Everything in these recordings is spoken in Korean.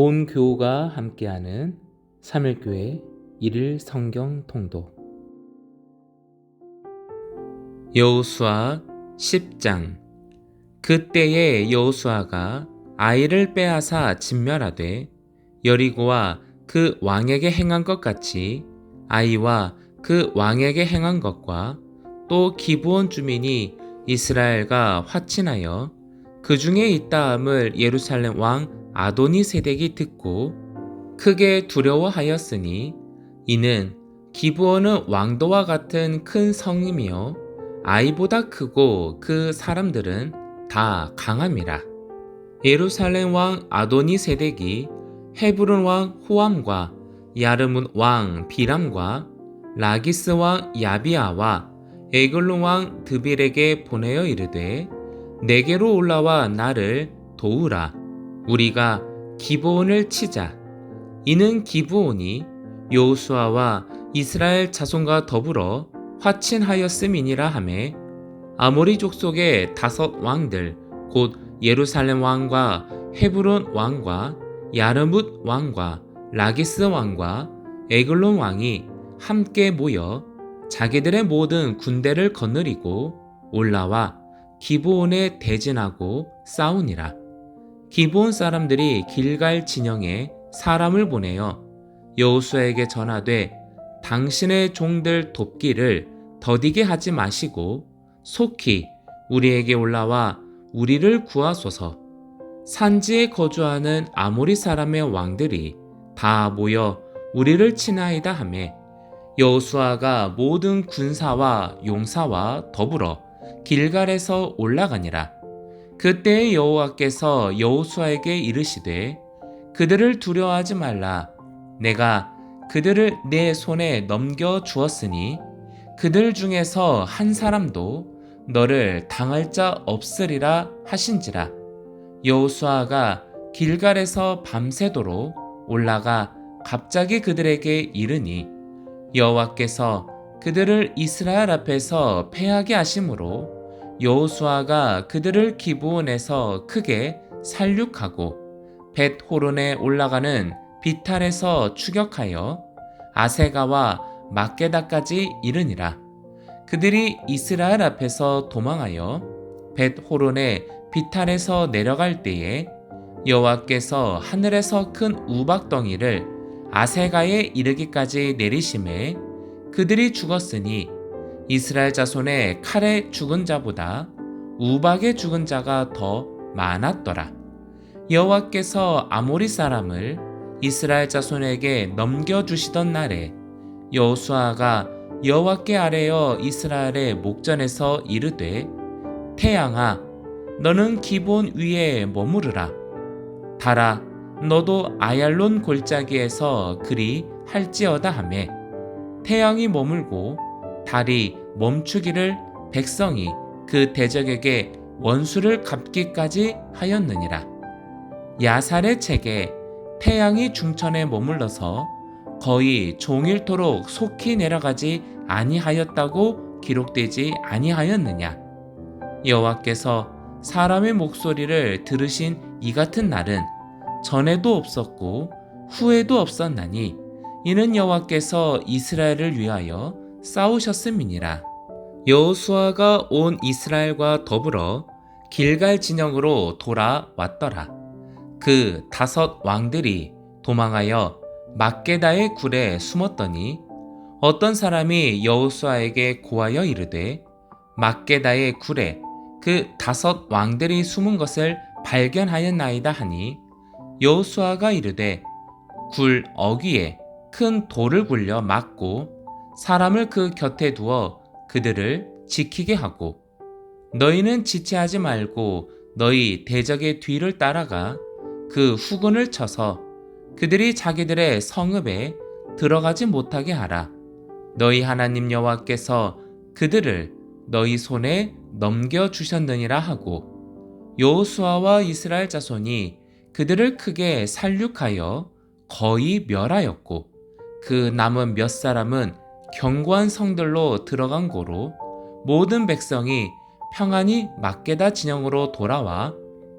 온 교우가 함께하는 3일교회 1일 성경 통독 여호수아 10장. 그때에 여호수아가 아이를 빼앗아 진멸하되 여리고와 그 왕에게 행한 것 같이 아이와 그 왕에게 행한 것과 또 기브온 주민이 이스라엘과 화친하여 그 중에 있다 함을 예루살렘 왕 아도니 세덱이 듣고 크게 두려워하였으니 이는 기브온은 왕도와 같은 큰 성이며 아이보다 크고 그 사람들은 다 강함이라. 예루살렘 왕 아도니 세덱이 헤브론 왕 호암과 야르문 왕 비람과 라기스 왕 야비아와 에글론 왕 드빌에게 보내어 이르되 내게로 올라와 나를 도우라 우리가 기브온을 치자 이는 기브온이 여호수아와 이스라엘 자손과 더불어 화친하였음이니라 하매 아모리 족속의 다섯 왕들 곧 예루살렘 왕과 헤브론 왕과 야르뭇 왕과 라기스 왕과 에글론 왕이 함께 모여 자기들의 모든 군대를 거느리고 올라와 기브온에 대진하고 싸우니라. 기브온 사람들이 길갈 진영에 사람을 보내어 여호수아에게 전하되 당신의 종들 돕기를 더디게 하지 마시고 속히 우리에게 올라와 우리를 구하소서. 산지에 거주하는 아모리 사람의 왕들이 다 모여 우리를 치나이다 하매 여호수아가 모든 군사와 용사와 더불어 길갈에서 올라가니라. 그때 여호와께서 여호수아에게 이르시되 그들을 두려워하지 말라. 내가 그들을 내 손에 넘겨 주었으니 그들 중에서 한 사람도 너를 당할 자 없으리라 하신지라. 여호수아가 길갈에서 밤새도록 올라가 갑자기 그들에게 이르니 여호와께서 그들을 이스라엘 앞에서 패하게 하심으로 여호수아가 그들을 기브온에서 크게 살육하고 벳 호론에 올라가는 비탈에서 추격하여 아세가와 막게다까지 이르니라. 그들이 이스라엘 앞에서 도망하여 벳 호론의 비탈에서 내려갈 때에 여호와께서 하늘에서 큰 우박덩이를 아세가에 이르기까지 내리심에 그들이 죽었으니 이스라엘 자손의 칼에 죽은 자보다 우박에 죽은 자가 더 많았더라. 여호와께서 아모리 사람을 이스라엘 자손에게 넘겨 주시던 날에 여호수아가 여호와께 아뢰어 이스라엘의 목전에서 이르되 태양아 너는 기본 위에 머무르라 달아 너도 아얄론 골짜기에서 그리 할지어다 하매 태양이 머물고 달이 멈추기를 백성이 그 대적에게 원수를 갚기까지 하였느니라. 야살의 책에 태양이 중천에 머물러서 거의 종일토록 속히 내려가지 아니하였다고 기록되지 아니하였느냐? 여호와께서 사람의 목소리를 들으신 이 같은 날은 전에도 없었고 후에도 없었나니 이는 여호와께서 이스라엘을 위하여 싸우셨음이니라. 여호수아가 온 이스라엘과 더불어 길갈 진영으로 돌아왔더라. 그 다섯 왕들이 도망하여 막게다의 굴에 숨었더니 어떤 사람이 여호수아에게 고하여 이르되 막게다의 굴에 그 다섯 왕들이 숨은 것을 발견하였나이다 하니 여호수아가 이르되 굴 어귀에 큰 돌을 굴려 막고 사람을 그 곁에 두어 그들을 지키게 하고 너희는 지체하지 말고 너희 대적의 뒤를 따라가 그 후군을 쳐서 그들이 자기들의 성읍에 들어가지 못하게 하라. 너희 하나님 여호와께서 그들을 너희 손에 넘겨 주셨느니라 하고 여호수아와 이스라엘 자손이 그들을 크게 살육하여 거의 멸하였고 그 남은 몇 사람은 견고한 성들로 들어간 고로 모든 백성이 평안히 막게다 진영으로 돌아와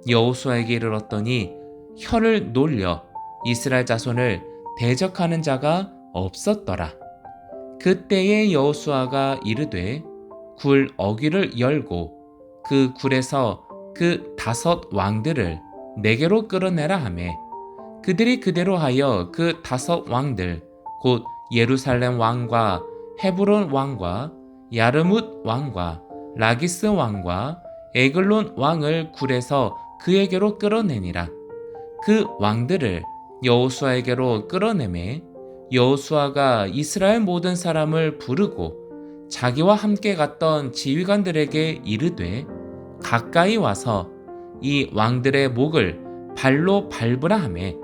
여호수아에게 이르렀더니 혀를 놀려 이스라엘 자손을 대적하는 자가 없었더라. 그때에 여호수아가 이르되 굴 어귀를 열고 그 굴에서 그 다섯 왕들을 내게로 끌어내라 하매 그들이 그대로 하여 그 다섯 왕들 곧 예루살렘 왕과 헤브론 왕과 야르뭇 왕과 라기스 왕과 에글론 왕을 굴에서 그에게로 끌어내니라. 그 왕들을 여호수아에게로 끌어내매 여호수아가 이스라엘 모든 사람을 부르고 자기와 함께 갔던 지휘관들에게 이르되 가까이 와서 이 왕들의 목을 발로 밟으라 하매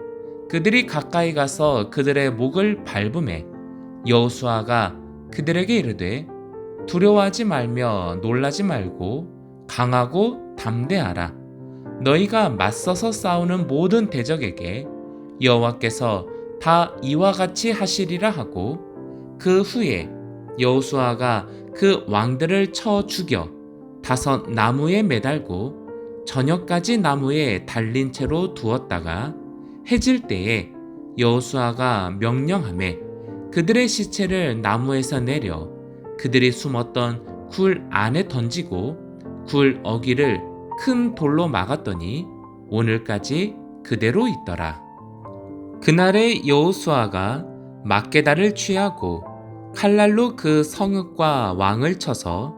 그들이 가까이 가서 그들의 목을 밟음에 여호수아가 그들에게 이르되 두려워하지 말며 놀라지 말고 강하고 담대하라. 너희가 맞서서 싸우는 모든 대적에게 여호와께서 다 이와 같이 하시리라 하고 그 후에 여호수아가 그 왕들을 쳐 죽여 다섯 나무에 매달고 저녁까지 나무에 달린 채로 두었다가 해질 때에 여호수아가 명령함에 그들의 시체를 나무에서 내려 그들이 숨었던 굴 안에 던지고 굴 어기를 큰 돌로 막았더니 오늘까지 그대로 있더라. 그날에 여호수아가 막게다를 취하고 칼날로 그 성읍과 왕을 쳐서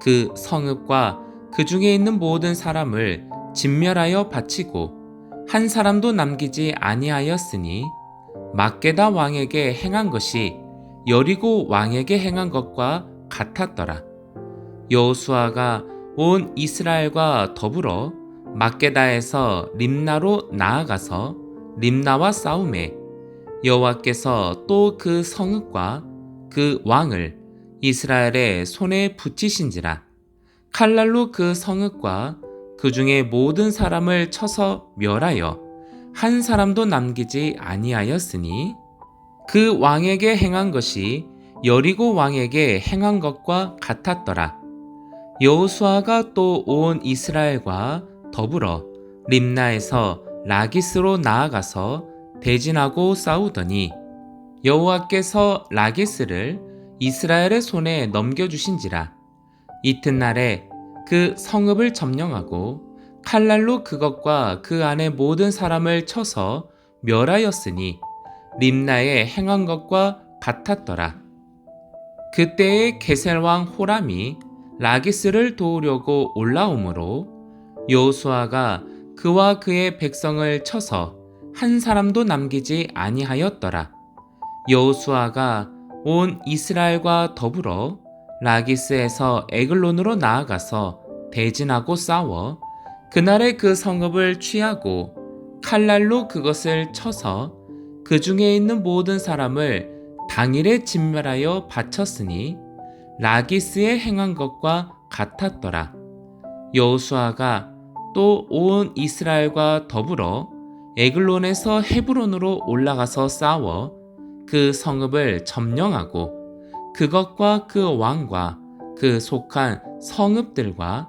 그 성읍과 그 중에 있는 모든 사람을 진멸하여 바치고 한 사람도 남기지 아니하였으니 막게다 왕에게 행한 것이 여리고 왕에게 행한 것과 같았더라. 여호수아가 온 이스라엘과 더불어 막게다에서 림나로 나아가서 림나와 싸움에 여호와께서 또 그 성읍과 그 왕을 이스라엘의 손에 붙이신지라 칼날로 그 성읍과 그 중에 모든 사람을 쳐서 멸하여 한 사람도 남기지 아니하였으니 그 왕에게 행한 것이 여리고 왕에게 행한 것과 같았더라. 여호수아가 또 온 이스라엘과 더불어 림나에서 라기스로 나아가서 대진하고 싸우더니 여호와께서 라기스를 이스라엘의 손에 넘겨주신지라 이튿날에 그 성읍을 점령하고 칼날로 그것과 그 안에 모든 사람을 쳐서 멸하였으니 림나에 행한 것과 같았더라. 그때에 게셀 왕 호람이 라기스를 도우려고 올라오므로 여호수아가 그와 그의 백성을 쳐서 한 사람도 남기지 아니하였더라. 여호수아가 온 이스라엘과 더불어 라기스에서 에글론으로 나아가서 대진하고 싸워 그날의 그 성읍을 취하고 칼날로 그것을 쳐서 그 중에 있는 모든 사람을 당일에 진멸하여 바쳤으니 라기스에 행한 것과 같았더라. 여호수아가 또 온 이스라엘과 더불어 에글론에서 헤브론으로 올라가서 싸워 그 성읍을 점령하고 그것과 그 왕과 그 속한 성읍들과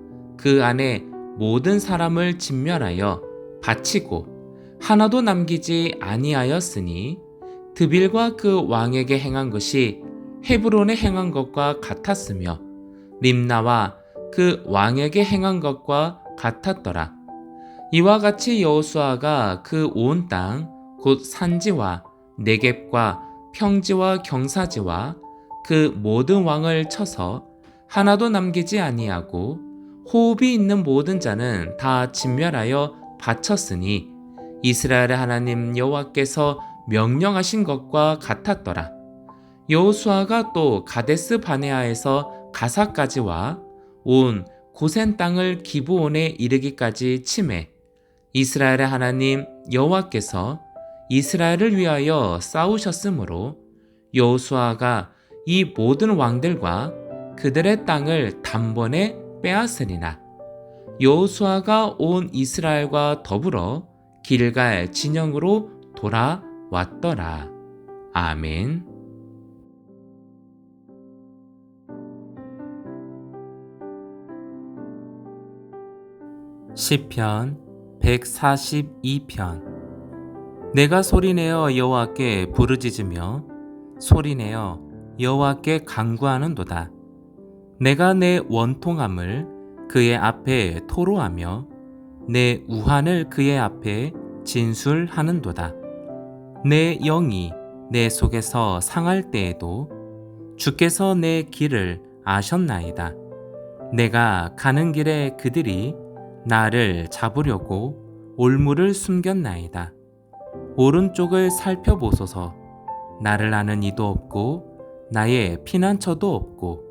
그 안에 모든 사람을 진멸하여 바치고 하나도 남기지 아니하였으니 드빌과 그 왕에게 행한 것이 헤브론에 행한 것과 같았으며 림나와 그 왕에게 행한 것과 같았더라. 이와 같이 여호수아가 그 온 땅 곧 산지와 내겝과 평지와 경사지와 그 모든 왕을 쳐서 하나도 남기지 아니하고 호흡이 있는 모든 자는 다 진멸하여 바쳤으니 이스라엘의 하나님 여호와께서 명령하신 것과 같았더라. 여호수아가 또 가데스 바네아에서 가사까지와 온 고센 땅을 기브온에 이르기까지 침해 이스라엘의 하나님 여호와께서 이스라엘을 위하여 싸우셨으므로 여호수아가 이 모든 왕들과 그들의 땅을 단번에 빼앗으리나 여호수아가 온 이스라엘과 더불어 길갈 진영으로 돌아왔더라. 아멘. 시편 142편 내가 소리내어 여호와께 부르짖으며 소리내어 여호와께 간구하는도다 내가 내 원통함을 그의 앞에 토로하며 내 우환을 그의 앞에 진술하는도다 내 영이 내 속에서 상할 때에도 주께서 내 길을 아셨나이다 내가 가는 길에 그들이 나를 잡으려고 올무를 숨겼나이다. 오른쪽을 살펴보소서. 나를 아는 이도 없고 나의 피난처도 없고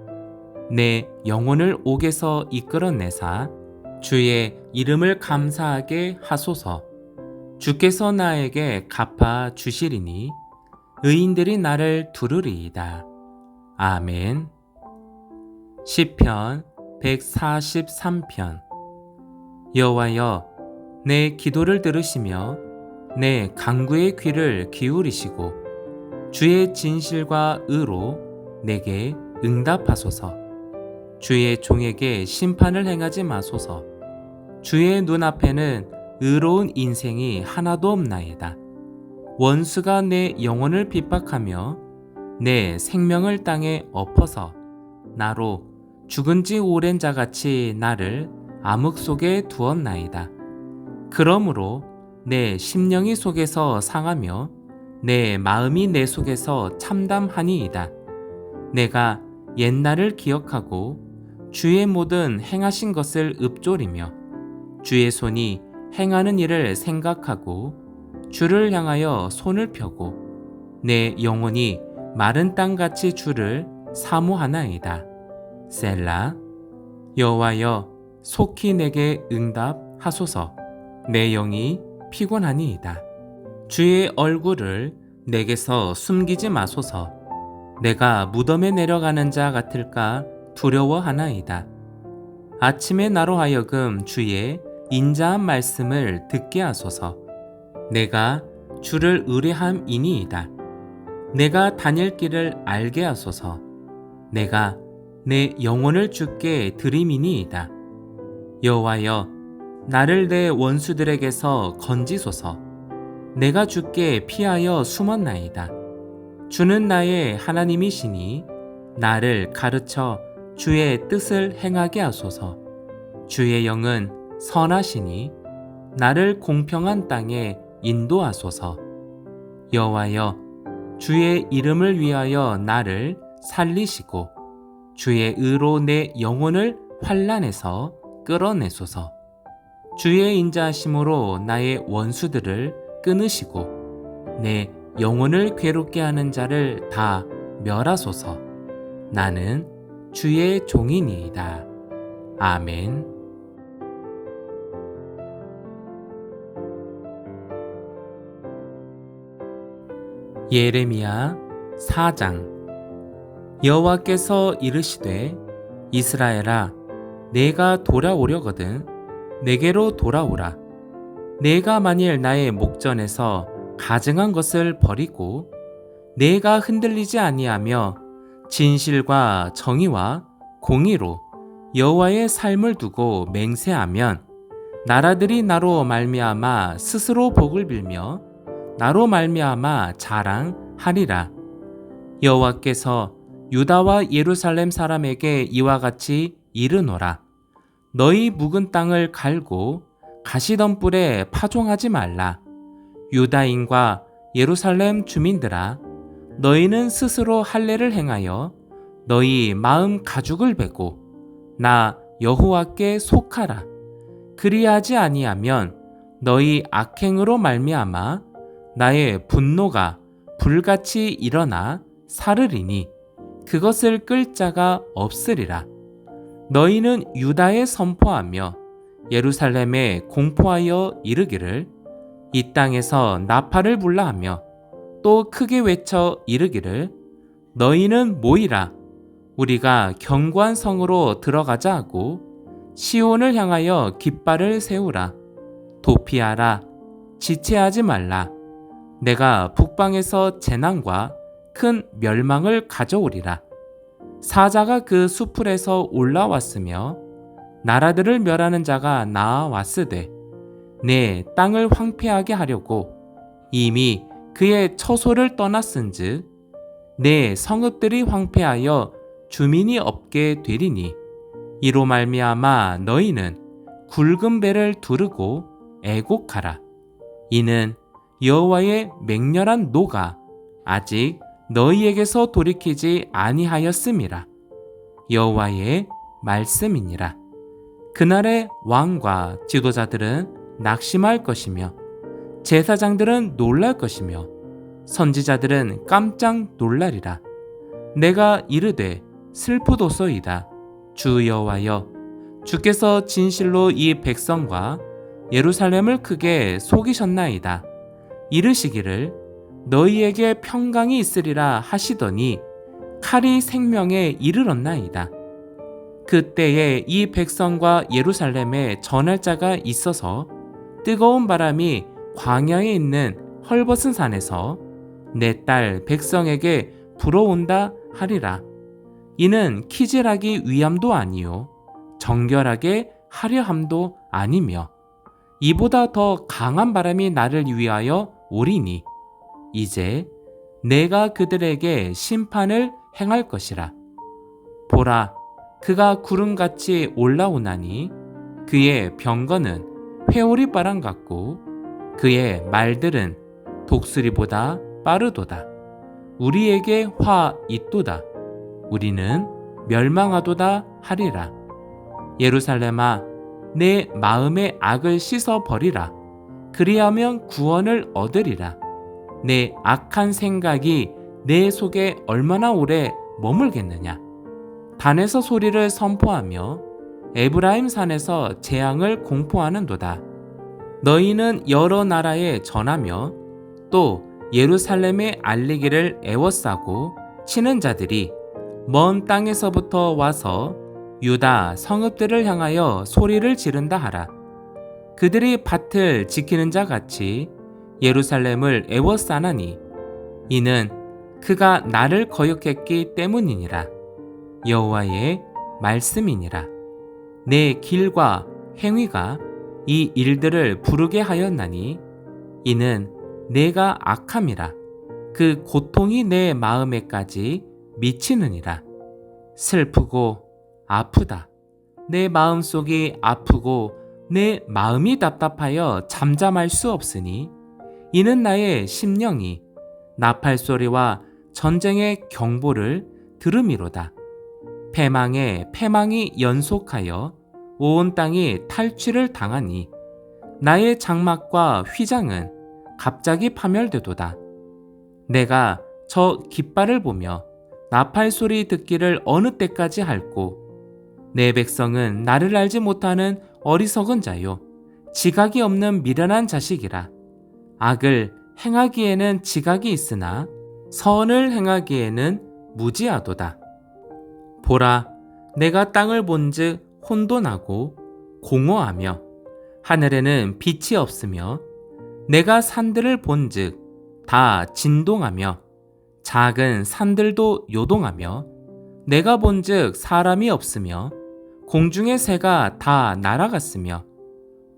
내 영혼을 옥에서 이끌어내사 주의 이름을 감사하게 하소서. 주께서 나에게 갚아 주시리니 의인들이 나를 두르리이다. 아멘. 시편 143편 여호와여 내 기도를 들으시며 내 간구의 귀를 기울이시고 주의 진실과 의로 내게 응답하소서 주의 종에게 심판을 행하지 마소서 주의 눈앞에는 의로운 인생이 하나도 없나이다 원수가 내 영혼을 핍박하며 내 생명을 땅에 엎어서 나로 죽은 지 오랜 자 같이 나를 암흑 속에 두었나이다. 그러므로 내 심령이 속에서 상하며 내 마음이 내 속에서 참담하니이다. 내가 옛날을 기억하고 주의 모든 행하신 것을 읊조리며 주의 손이 행하는 일을 생각하고 주를 향하여 손을 펴고 내 영혼이 마른 땅 같이 주를 사모하나이다. 셀라 여호와여 속히 내게 응답하소서. 내 영이 피곤하니이다. 주의 얼굴을 내게서 숨기지 마소서. 내가 무덤에 내려가는 자 같을까 두려워하나이다. 아침에 나로 하여금 주의 인자한 말씀을 듣게 하소서. 내가 주를 의뢰함이니이다. 내가 다닐 길을 알게 하소서. 내가 내 영혼을 주께 드림이니이다. 여호와여 나를 내 원수들에게서 건지소서 내가 주께 피하여 숨었나이다 주는 나의 하나님이시니 나를 가르쳐 주의 뜻을 행하게 하소서 주의 영은 선하시니 나를 공평한 땅에 인도하소서 여호와여 주의 이름을 위하여 나를 살리시고 주의 의로 내 영혼을 환란에서 끌어내소서. 주의 인자하심으로 나의 원수들을 끊으시고 내 영혼을 괴롭게 하는 자를 다 멸하소서. 나는 주의 종이니이다. 아멘. 예레미야 4장 여호와께서 이르시되 이스라엘아 내가 돌아오려거든 내게로 돌아오라. 내가 만일 나의 목전에서 가증한 것을 버리고 내가 흔들리지 아니하며 진실과 정의와 공의로 여호와의 삶을 두고 맹세하면 나라들이 나로 말미암아 스스로 복을 빌며 나로 말미암아 자랑하리라. 여호와께서 유다와 예루살렘 사람에게 이와 같이 이르노라. 너희 묵은 땅을 갈고 가시덤불에 파종하지 말라. 유다인과 예루살렘 주민들아 너희는 스스로 할례를 행하여 너희 마음 가죽을 베고 나 여호와께 속하라. 그리하지 아니하면 너희 악행으로 말미암아 나의 분노가 불같이 일어나 사르리니 그것을 끌 자가 없으리라. 너희는 유다에 선포하며 예루살렘에 공포하여 이르기를 이 땅에서 나팔을 불라 하며 또 크게 외쳐 이르기를 너희는 모이라. 우리가 견고한 성으로 들어가자 하고 시온을 향하여 깃발을 세우라. 도피하라. 지체하지 말라. 내가 북방에서 재난과 큰 멸망을 가져오리라. 사자가 그 수풀에서 올라왔으며 나라들을 멸하는 자가 나아왔으되 내 땅을 황폐하게 하려고 이미 그의 처소를 떠났은즉 내 성읍들이 황폐하여 주민이 없게 되리니 이로 말미암아 너희는 굵은 배를 두르고 애곡하라. 이는 여호와의 맹렬한 노가 아직 너희에게서 돌이키지 아니하였음이라. 여호와의 말씀이니라. 그날의 왕과 지도자들은 낙심할 것이며 제사장들은 놀랄 것이며 선지자들은 깜짝 놀라리라. 내가 이르되 슬프도소이다. 주 여호와여 주께서 진실로 이 백성과 예루살렘을 크게 속이셨나이다. 이르시기를 너희에게 평강이 있으리라 하시더니 칼이 생명에 이르렀나이다. 그때에 이 백성과 예루살렘에 전할 자가 있어서 뜨거운 바람이 광야에 있는 헐벗은 산에서 내 딸 백성에게 불어온다 하리라. 이는 키질하기 위함도 아니요 정결하게 하려 함도 아니며 이보다 더 강한 바람이 나를 위하여 오리니 이제 내가 그들에게 심판을 행할 것이라. 보라, 그가 구름같이 올라오나니 그의 병거는 회오리 바람 같고 그의 말들은 독수리보다 빠르도다. 우리에게 화 있도다. 우리는 멸망하도다 하리라. 예루살렘아, 내 마음의 악을 씻어 버리라. 그리하면 구원을 얻으리라. 내 악한 생각이 내 속에 얼마나 오래 머물겠느냐. 단에서 소리를 선포하며 에브라임 산에서 재앙을 공포하는도다. 너희는 여러 나라에 전하며 또 예루살렘에 알리기를 애워싸고 치는 자들이 먼 땅에서부터 와서 유다 성읍들을 향하여 소리를 지른다 하라. 그들이 밭을 지키는 자 같이 예루살렘을 애워싸나니 이는 그가 나를 거역했기 때문이니라. 여호와의 말씀이니라. 내 길과 행위가 이 일들을 부르게 하였나니 이는 내가 악함이라. 그 고통이 내 마음에까지 미치느니라. 슬프고 아프다. 내 마음속이 아프고 내 마음이 답답하여 잠잠할 수 없으니 이는 나의 심령이 나팔 소리와 전쟁의 경보를 들음이로다. 패망에 패망이 연속하여 온 땅이 탈취를 당하니 나의 장막과 휘장은 갑자기 파멸되도다. 내가 저 깃발을 보며 나팔 소리 듣기를 어느 때까지 할꼬 내 백성은 나를 알지 못하는 어리석은 자요 지각이 없는 미련한 자식이라 악을 행하기에는 지각이 있으나 선을 행하기에는 무지하도다. 보라, 내가 땅을 본즉 혼돈하고 공허하며 하늘에는 빛이 없으며 내가 산들을 본즉 다 진동하며 작은 산들도 요동하며 내가 본즉 사람이 없으며 공중의 새가 다 날아갔으며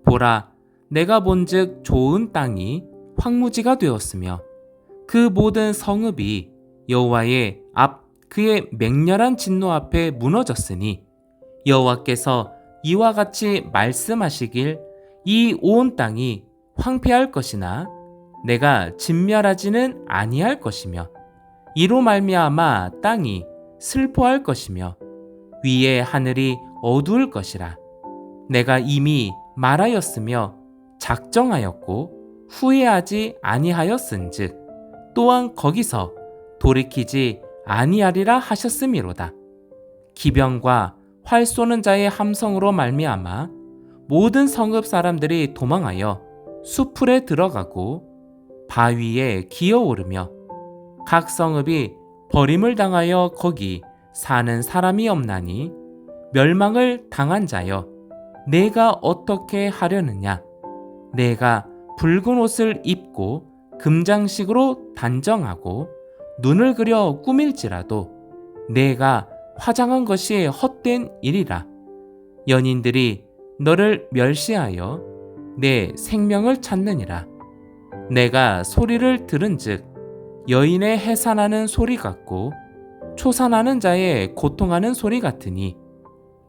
보라 내가 본즉 좋은 땅이 황무지가 되었으며 그 모든 성읍이 여호와의 앞 그의 맹렬한 진노 앞에 무너졌으니 여호와께서 이와 같이 말씀하시길 이 온 땅이 황폐할 것이나 내가 진멸하지는 아니할 것이며 이로 말미암아 땅이 슬퍼할 것이며 위에 하늘이 어두울 것이라. 내가 이미 말하였으며 작정하였고 후회하지 아니하였은즉 또한 거기서 돌이키지 아니하리라 하셨음이로다. 기병과 활 쏘는 자의 함성으로 말미암아 모든 성읍 사람들이 도망하여 수풀에 들어가고 바위에 기어오르며 각 성읍이 버림을 당하여 거기 사는 사람이 없나니 멸망을 당한 자여 내가 어떻게 하려느냐? 내가 붉은 옷을 입고 금장식으로 단정하고 눈을 그려 꾸밀지라도 내가 화장한 것이 헛된 일이라. 연인들이 너를 멸시하여 내 생명을 찾느니라. 내가 소리를 들은즉 여인의 해산하는 소리 같고 초산하는 자의 고통하는 소리 같으니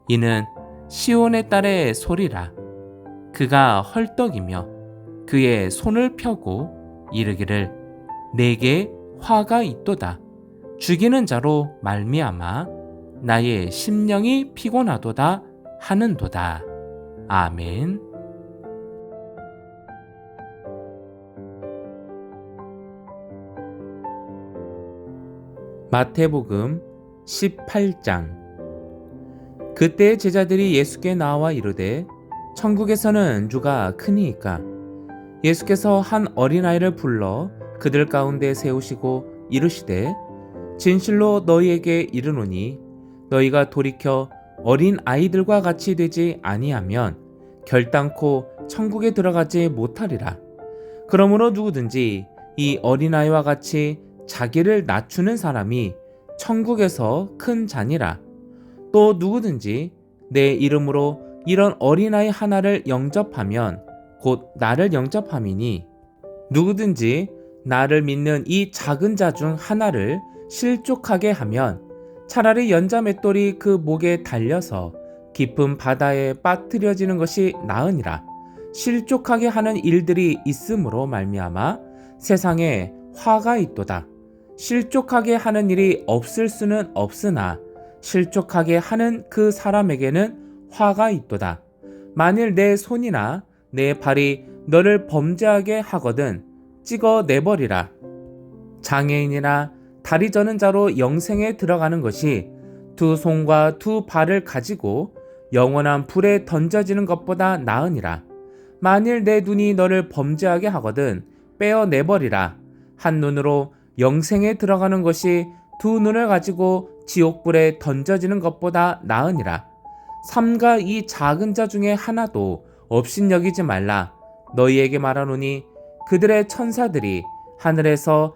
이는 시온의 딸의 소리라. 그가 헐떡이며 그의 손을 펴고 이르기를 내게 화가 있도다. 죽이는 자로 말미암아 나의 심령이 피곤하도다 하는도다. 아멘. 마태복음 18장. 그때 제자들이 예수께 나와 이르되 천국에서는 누가 크니이까? 예수께서 한 어린아이를 불러 그들 가운데 세우시고 이르시되 진실로 너희에게 이르노니 너희가 돌이켜 어린 아이들과 같이 되지 아니하면 결단코 천국에 들어가지 못하리라. 그러므로 누구든지 이 어린아이와 같이 자기를 낮추는 사람이 천국에서 큰 자니라. 또 누구든지 내 이름으로 이런 어린아이 하나를 영접하면 곧 나를 영접함이니 누구든지 나를 믿는 이 작은 자 중 하나를 실족하게 하면 차라리 연자 맷돌이 그 목에 달려서 깊은 바다에 빠뜨려지는 것이 나으니라. 실족하게 하는 일들이 있으므로 말미암아 세상에 화가 있도다. 실족하게 하는 일이 없을 수는 없으나 실족하게 하는 그 사람에게는 화가 있도다. 만일 내 손이나 내 발이 너를 범죄하게 하거든 찍어 내버리라. 장애인이나 다리 저는 자로 영생에 들어가는 것이 두 손과 두 발을 가지고 영원한 불에 던져지는 것보다 나으니라. 만일 내 눈이 너를 범죄하게 하거든 빼어 내버리라. 한 눈으로 영생에 들어가는 것이 두 눈을 가지고 지옥불에 던져지는 것보다 나으니라. 삼가 이 작은 자 중에 하나도 없인 여기지 말라. 너희에게 말하노니 그들의 천사들이 하늘에서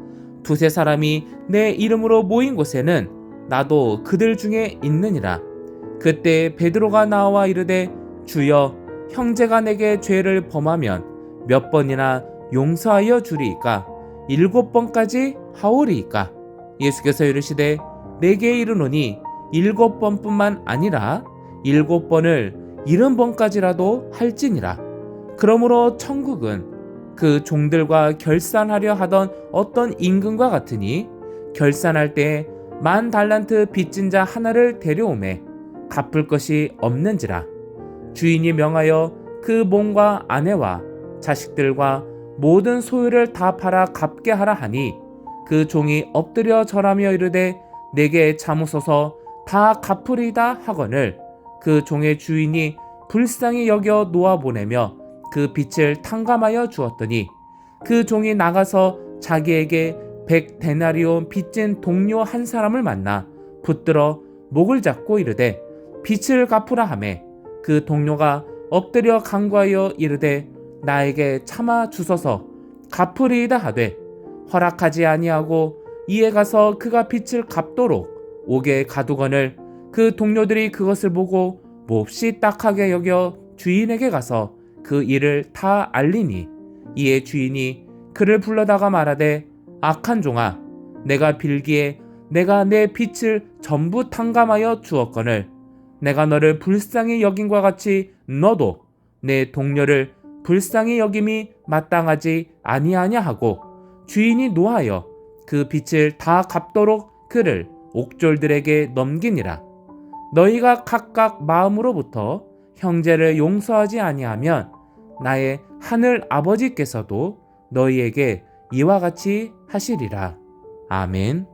두세 사람이 내 이름으로 모인 곳에는 나도 그들 중에 있느니라. 그때 베드로가 나와 이르되 주여 형제가 내게 죄를 범하면 몇 번이나 용서하여 주리이까? 일곱 번까지 하오리이까? 예수께서 이르시되 내게 이르노니 일곱 번뿐만 아니라 일곱 번을 일흔 번까지라도 할지니라. 그러므로 천국은 그 종들과 결산하려 하던 어떤 임금과 같으니 결산할 때만 달란트 빚진 자 하나를 데려오매 갚을 것이 없는지라. 주인이 명하여 그 몸과 아내와 자식들과 모든 소유를 다 팔아 갚게 하라 하니 그 종이 엎드려 절하며 이르되 내게 자무소서 다 갚으리다 하거늘. 그 종의 주인이 불쌍히 여겨 놓아 보내며 그 빚을 탕감하여 주었더니 그 종이 나가서 자기에게 백 데나리온 빚진 동료 한 사람을 만나 붙들어 목을 잡고 이르되 빚을 갚으라 하매 그 동료가 엎드려 간구하여 이르되 나에게 참아 주소서 갚으리이다 하되 허락하지 아니하고 이에 가서 그가 빚을 갚도록 옥에 가두거늘 그 동료들이 그것을 보고 몹시 딱하게 여겨 주인에게 가서 그 일을 다 알리니 이에 주인이 그를 불러다가 말하되 악한 종아 내가 빌기에 내가 내 빚을 전부 탕감하여 주었거늘 내가 너를 불쌍히 여김과 같이 너도 내 동료를 불쌍히 여김이 마땅하지 아니하냐 하고 주인이 노하여 그 빚을 다 갚도록 그를 옥졸들에게 넘기니라. 너희가 각각 마음으로부터 형제를 용서하지 아니하면 나의 하늘 아버지께서도 너희에게 이와 같이 하시리라. 아멘